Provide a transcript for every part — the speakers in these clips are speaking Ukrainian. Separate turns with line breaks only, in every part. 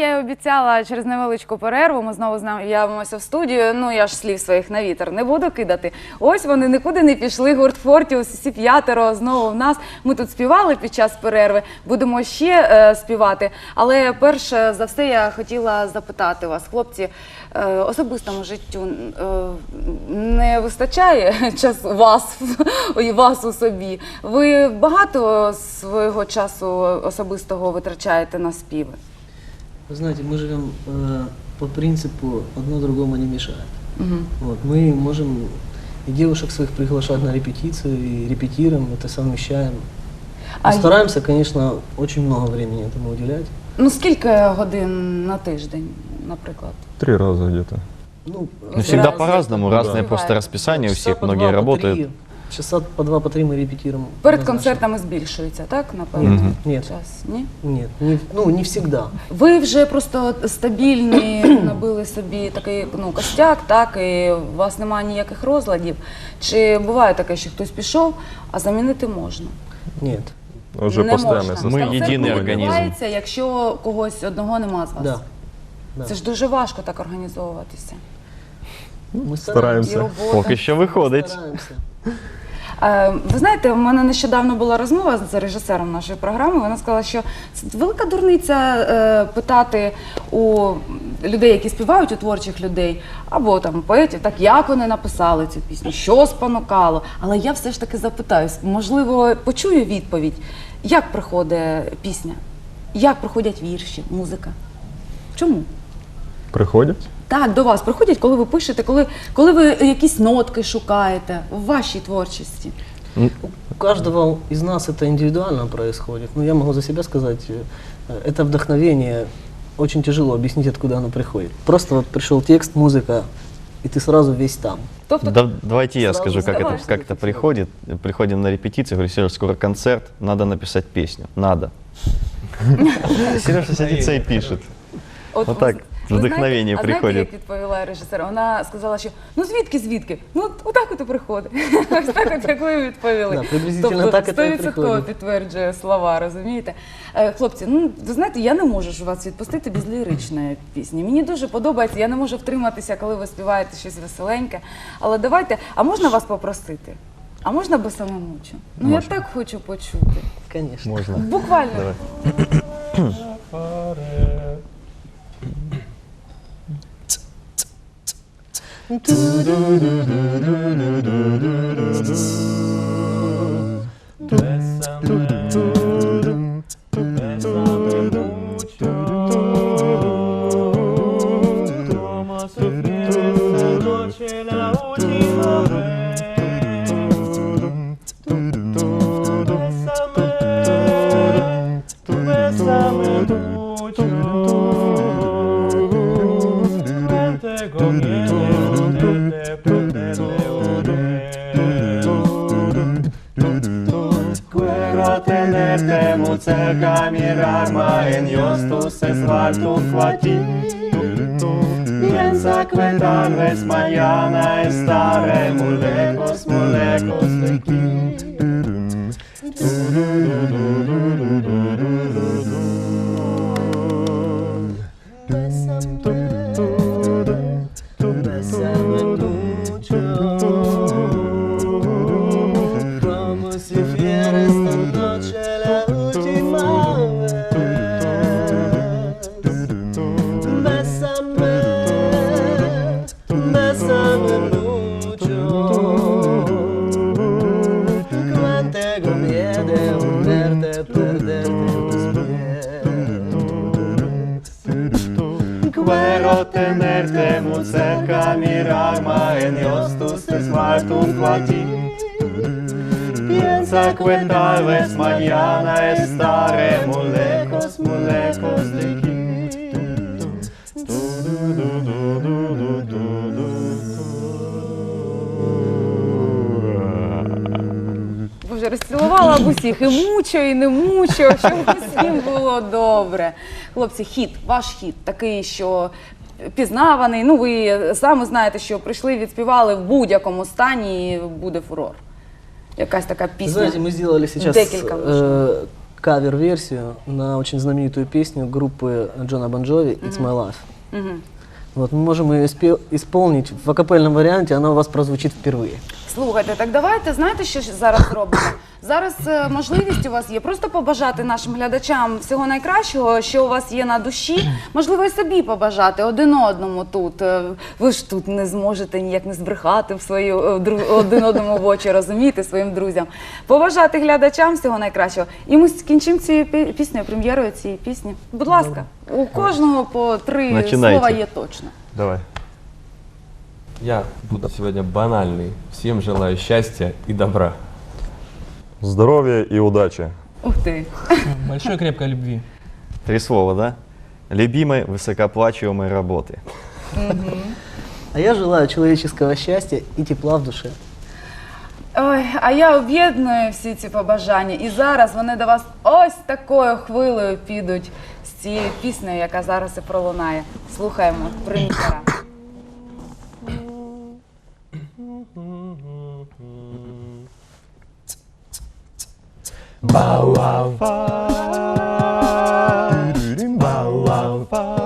я і обіцяла, через невеличку перерву ми знову з'явимося в студію. Ну я ж слів своїх на вітер не буду кидати. Ось вони нікуди не пішли. Гурт Фортіус, всі п'ятеро знову в нас. Ми тут співали під час перерви. Будемо ще е, співати. Але перш за все я хотіла запитати вас, хлопці, е, особистому життю е, не вистачає час вас, і вас у собі. Ви багато свого часу особистого витрачаєте на співи?
Вы знаете, мы живем э, по принципу одно другому не мешает. Вот, мы можем и девушек своих приглашать на репетицию, и репетируем, это совмещаем.
А
Но стараемся, конечно, очень много времени этому уделять.
Ну скільки годин на тиждень, наприклад?
Три раза где-то.
Ну,
Ну, всегда
Да.
по-разному,
Да.
разное просто расписание у
часа
всех,
по
многие
два, по
работают.
Часа по два, по три мы репетируем.
Перед
однозначно.
концертами збільшується, так? Напевно,
Мгм.
Нет.
час. Ні?
Нет, не, ну не всегда.
Ви вже просто стабільний, набили собі такий ну, костяк, так, і у вас немає ніяких розладів. Чи буває таке, що хтось пішов, а замінити можна?
Нет.
Уже
не можна.
Ми
Концерт
єдиний організм.
відбувається, якщо когось одного нема з вас.
Да. да.
Це ж дуже важко так організовуватися.
Мы
І
Стараемся.
Поки що виходить.
Стараемся.
Е, Ви знаєте, у мене нещодавно була розмова з режисером нашої програми. Вона сказала, що це велика дурниця е, питати у людей, які співають у творчих людей, або там поетів, так як вони написали цю пісню, що спонукало. Але я все ж таки запитаюсь, можливо, почую відповідь, як приходить пісня, як приходять вірші, музика? Чому?
Приходят?
Так, до вас приходять, коли ви пишете, коли, коли ви якісь нотки шукаєте в вашій творчості.
У каждого из нас это индивидуально происходит. Но я могу за себя сказать, э, это вдохновение очень тяжело объяснить, откуда оно приходит. Просто вот пришел текст, музыка, и ты сразу весь там.
Тобто
Да- давайте я
Сразу
скажу, как
давай.
это, как это приходит. Приходим на репетицию, говорю, Сереж, скоро концерт, надо написать песню. Надо. Сережа садится и пишет.
От,
Отак,
Ви знаєте-
вдохновення
а
приходить.
Знаєте, як відповіла режисер? Вона сказала, що ну звідки, звідки? Ну от- отак от і приходить. Ось так от, як ви відповіли.
Да, приблизительно
тобто,
так это и
100%
приходит.
підтверджує слова, розумієте? Е, Хлопці, ну ви знаєте, я не можу ж вас відпустити без ліричної пісні. Мені дуже подобається, я не можу втриматися, коли ви співаєте щось веселеньке. Але давайте, а можна вас попросити? А можна без самомучу? Ну я так хочу почути.
Конечно.
Можно.
Буквально.
Давай.
Go. Brzegami rama en Iostus es valtus flatitur Piensa que tal molecos, mañana estaremos tenerte cerca, mirarme en Dios, tu sesvar, tu. Piensa que tal vez mañana estaré muy lejos, muy lejos de aquí.
Боже, розцілувала б усіх і мучо, і не мучо, щоб усім було добре. Хлопці, хіт, ваш хіт такий, що пізнаваний. Ну, ви самі знаєте, що прийшли, відспівали в будь-якому стані і буде фурор. Якась така пісня.
Знаете, мы сделали сейчас
Декілька
э, кавер-версию на очень знаменитую песню группы Джона Бонжови «It's My Life».
Мгм.
Вот, мы можем ее испе- исполнить в акапельном варианте, она у вас прозвучит впервые.
Слухайте, так давайте знаєте, що зараз робимо? Зараз е, можливість у вас є просто побажати нашим глядачам всього найкращого, що у вас є на душі. Можливо, і собі побажати один одному тут. Е, Ви ж тут не зможете ніяк не збрехати в свою е, дру- один одному в очі, розуміти своїм друзям. Побажати глядачам всього найкращого. І ми скінчимо цією пі- піснею, прем'єрою цієї пісні. Будь ласка, у кожного по три
Начинайте.
слова є точно.
Давай.
Я буду сегодня банальный. Всем желаю счастья и добра.
Здоров'я і удачі.
Ух ти.
Большой крепкой любви.
Три слова, да? Любимой, высокооплачиваемой работы.
А я желаю человеческого счастья и тепла в душе.
Ой, а я об'єдную всі ці побажання, і зараз вони до вас ось такою хвилею підуть з цією піснею, яка зараз і пролунає. Слухаємо Bow
wow. Bow wow. Bow.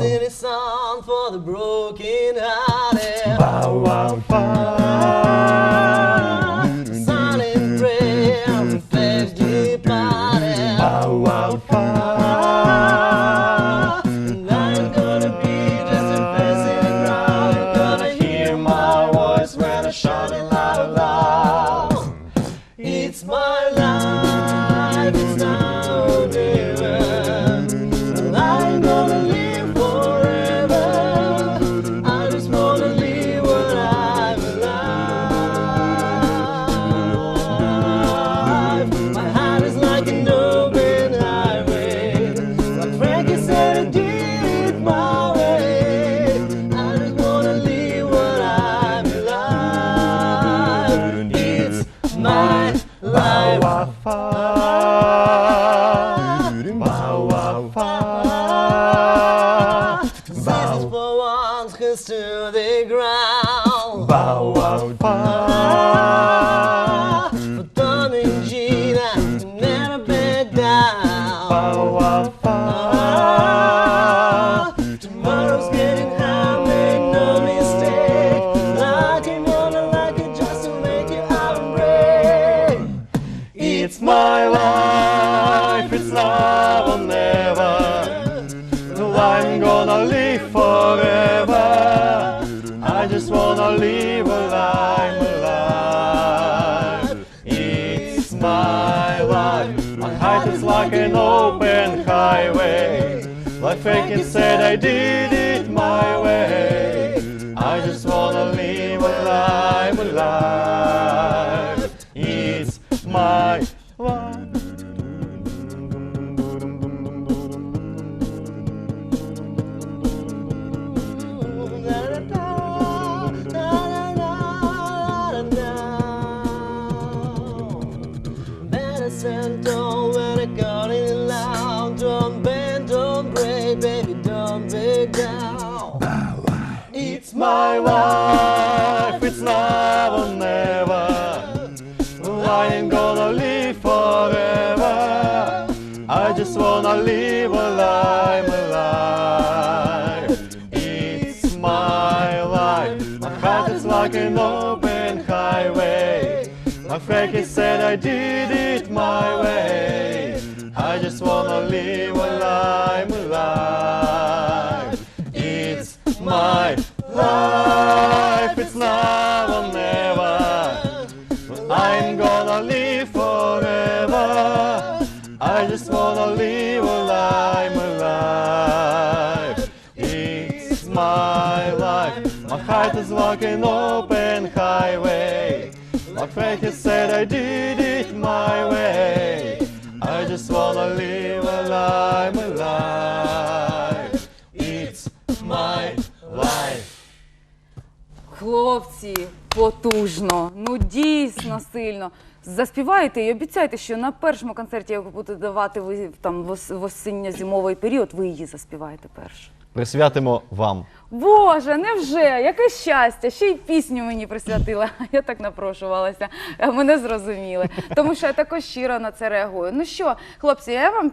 Singing a song for the broken hearted. Bow wow. It's my life, it's now. And I'm gonna live forever. I just wanna live what I'm alive. My heart is like an open highway. Like Frankie said, my life, it's now or never. I'm gonna live forever. I just wanna live a life, alive. It's my life. My heart is like an open highway. Like Frankie said, I did it my way. I just wanna live a life, alive. It's my I just wanna live a life, a life. It's my life. My heart is like an open highway. My Frankie said I did it my way. I just wanna live a life, a life. It's my My Frankie said I did it my way. I just wanna live a life, a life. It's my life.
Хлопці, потужно, ну дійсно сильно. Заспівайте і обіцяйте, що на першому концерті, яку будете давати ви там в ос- в осінньо-зимовий період, ви її заспіваєте перше.
Присвятимо вам.
Боже, невже? Яке щастя! Ще й пісню мені присвятила. Я так напрошувалася, мене зрозуміли. Тому що я також щиро на це реагую. Ну що, хлопці, я вам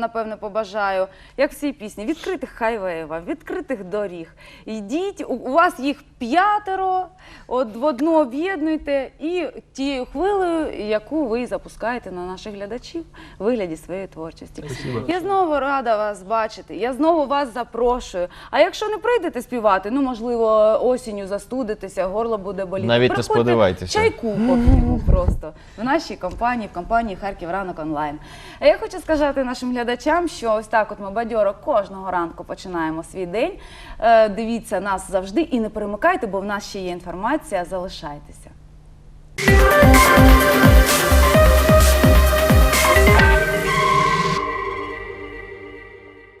напевно побажаю, як в цій пісні, відкритих хайвеїв, відкритих доріг. Йдіть, у, вас їх п'ятеро, от в одну об'єднуйте і тією хвилею, яку ви запускаєте на наших глядачів в вигляді своєї творчості. Я знову рада вас бачити. Я знову вас запрошую. А якщо не прийдете співати, ну можливо, осінню застудитеся, горло буде боліти.
Навіть не
Приходьте,
сподівайтеся.
Чайку поп'ємо просто в нашій компанії, в компанії Харків ранок онлайн. А я хочу сказати нашим глядачам, що ось так, от ми бадьоро кожного ранку починаємо свій день. Е, Дивіться нас завжди і не перемикайте, бо в нас ще є інформація. Залишайтеся.